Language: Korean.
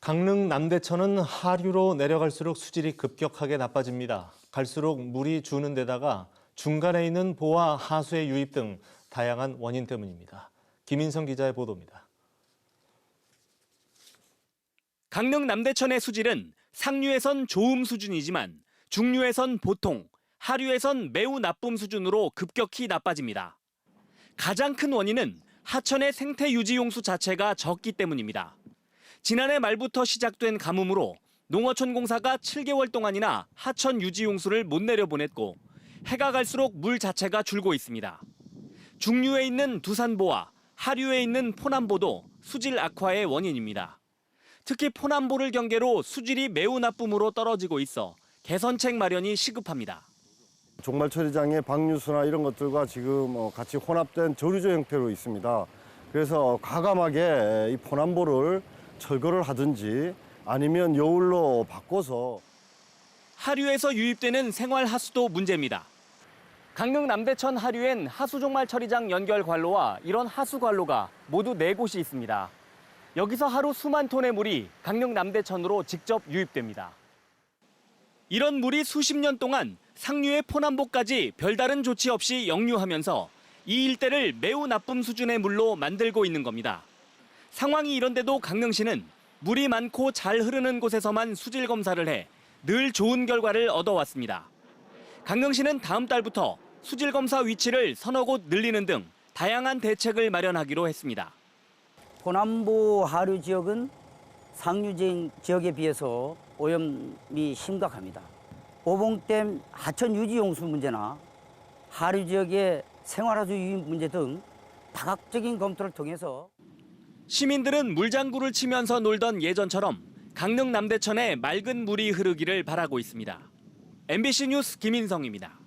강릉 남대천은 하류로 내려갈수록 수질이 급격하게 나빠집니다. 갈수록 물이 주는 데다가 중간에 있는 보와 하수의 유입 등 다양한 원인 때문입니다. 김인성 기자의 보도입니다. 강릉 남대천의 수질은 상류에선 좋음 수준이지만 중류에선 보통, 하류에선 매우 나쁨 수준으로 급격히 나빠집니다. 가장 큰 원인은 하천의 생태 유지 용수 자체가 적기 때문입니다. 지난해 말부터 시작된 가뭄으로 농어촌 공사가 7개월 동안이나 하천 유지 용수를 못 내려보냈고 해가 갈수록 물 자체가 줄고 있습니다. 중류에 있는 두산보와 하류에 있는 포남보도 수질 악화의 원인입니다. 특히 포남보를 경계로 수질이 매우 나쁨으로 떨어지고 있어 개선책 마련이 시급합니다. 종말 처리장의 방류수나 이런 것들과 지금 어, 같이 혼합된 저류조 형태로 있습니다. 그래서 과감하게 이 포남보를 철거를 하든지 아니면 여울로 바꿔서 하류에서 유입되는 생활 하수도 문제입니다. 강릉 남대천 하류엔 하수종말 처리장 연결 관로와 이런 하수 관로가 모두 네 곳이 있습니다. 여기서 하루 수만 톤의 물이 강릉 남대천으로 직접 유입됩니다. 이런 물이 수십 년 동안 상류의 포남보까지 별다른 조치 없이 역류하면서 이 일대를 매우 나쁨 수준의 물로 만들고 있는 겁니다. 상황이 이런데도 강릉시는 물이 많고 잘 흐르는 곳에서만 수질 검사를 해 늘 좋은 결과를 얻어왔습니다. 강릉시는 다음 달부터 수질 검사 위치를 서너 곳 늘리는 등 다양한 대책을 마련하기로 했습니다. 호남부 하류 지역은 상류 지- 지역에 비해서 오염이 심각합니다. 오봉댐 하천 유지 용수 문제나 하류 지역의 생활하수 유입 문제 등 다각적인 검토를 통해서 시민들은 물장구를 치면서 놀던 예전처럼 강릉 남대천에 맑은 물이 흐르기를 바라고 있습니다. MBC 뉴스 김인성입니다.